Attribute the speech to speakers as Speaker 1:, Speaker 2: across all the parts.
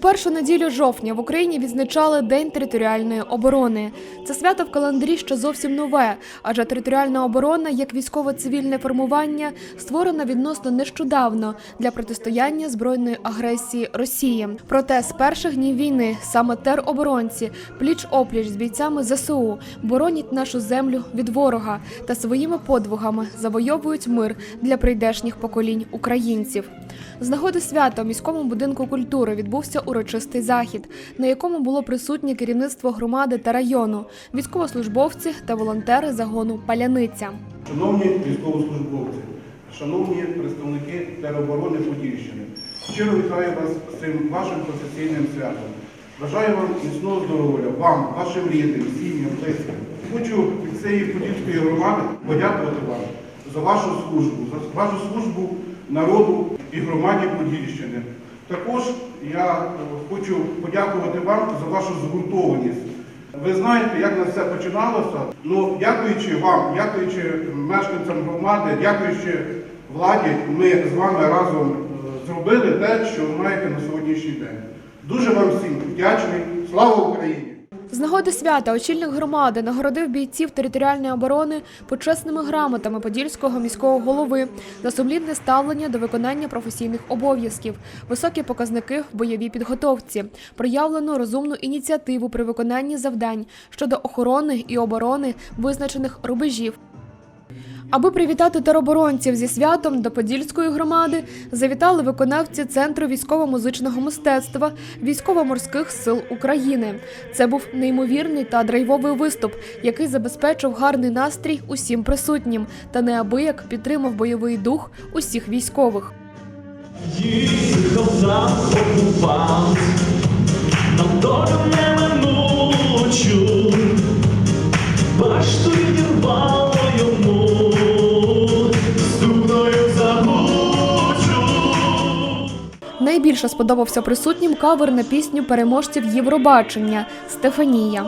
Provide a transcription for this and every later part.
Speaker 1: Першу неділю жовтня в Україні відзначали День територіальної оборони. Це свято в календарі ще зовсім нове, адже територіальна оборона як військово-цивільне формування створена відносно нещодавно для протистояння збройної агресії Росії. Проте з перших днів війни саме тероборонці пліч опліч з бійцями ЗСУ боронять нашу землю від ворога та своїми подвигами завойовують мир для прийдешніх поколінь українців. З нагоди свята у міському будинку культури відбувся урочистий захід, на якому було присутнє керівництво громади та району, військовослужбовці та волонтери загону Паляниця.
Speaker 2: Шановні військовослужбовці, шановні представники тероборони Подільщини, щиро вітаю вас з цим вашим професійним святом. Бажаю вам міцного здоров'я, вам, вашим рідним, сім'ям, близьким. Хочу від цієї подільської громади подякувати вам за вашу службу, за вашу службу народу і громаді Подільщини. Також я е, хочу подякувати вам за вашу згуртованість. Ви знаєте, як на все починалося. Ну, дякуючи вам, дякуючи мешканцям громади, дякуючи владі, ми з вами разом е, зробили те, що ви маєте на сьогоднішній день. Дуже вам всім вдячний. Слава Україні!
Speaker 1: З нагоди свята очільник громади нагородив бійців територіальної оборони почесними грамотами подільського міського голови за сумлінне ставлення до виконання професійних обов'язків, високі показники в бойовій підготовці, проявлену розумну ініціативу при виконанні завдань щодо охорони і оборони визначених рубежів. Аби привітати тероборонців зі святом до Подільської громади, завітали виконавці Центру військово-музичного мистецтва військово-морських сил України. Це був неймовірний та драйвовий виступ, який забезпечив гарний настрій усім присутнім та неабияк підтримав бойовий дух усіх військових. Найбільше сподобався присутнім кавер на пісню переможців Євробачення Стефанія.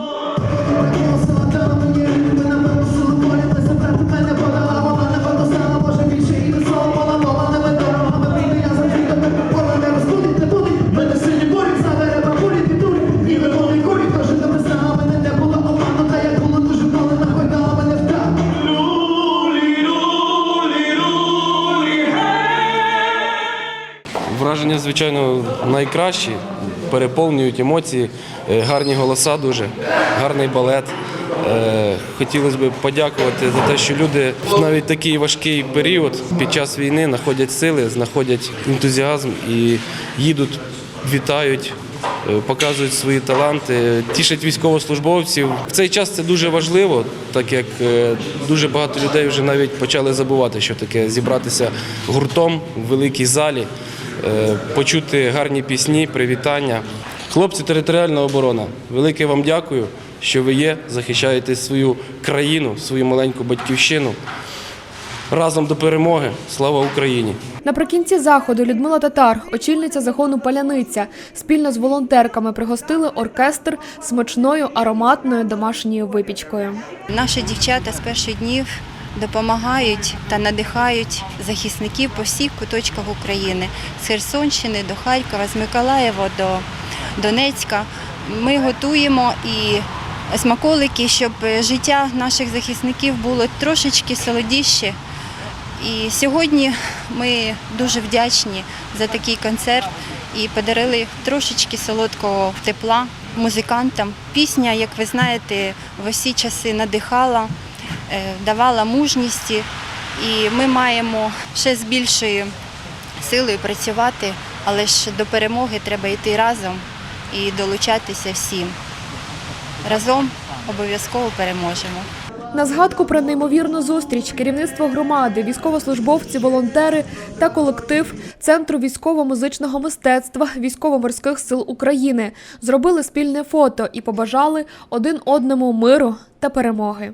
Speaker 3: Враження, звичайно, найкращі, переповнюють емоції, е, гарні голоса дуже, гарний балет. Е, Хотілося б подякувати за те, що люди навіть такий важкий період під час війни знаходять сили, знаходять ентузіазм і їдуть, вітають, е, показують свої таланти, тішать військовослужбовців. В цей час це дуже важливо, так як дуже багато людей вже навіть почали забувати, що таке зібратися гуртом в великій залі, почути гарні пісні, привітання. Хлопці, територіальна оборона, велике вам дякую, що ви є, захищаєте свою країну, свою маленьку батьківщину. Разом до перемоги. Слава Україні!
Speaker 1: Наприкінці заходу Людмила Татар, очільниця загону Паляниця, спільно з волонтерками пригостили оркестр смачною ароматною домашньою випічкою.
Speaker 4: Наші дівчата з перших днів допомагають та надихають захисників по всіх куточках України з Херсонщини до Харкова, з Миколаєва до Донецька. Ми готуємо і смаколики, щоб життя наших захисників було трошечки солодіше. І сьогодні ми дуже вдячні за такий концерт і подарили трошечки солодкого тепла музикантам. Пісня, як ви знаєте, в усі часи надихала, давала мужність, і ми маємо ще з більшою силою працювати, але ж до перемоги треба йти разом і долучатися всім. Разом обов'язково переможемо.
Speaker 1: На згадку про неймовірну зустріч керівництво громади, військовослужбовці, волонтери та колектив Центру військово-музичного мистецтва військово-морських сил України зробили спільне фото і побажали один одному миру та перемоги.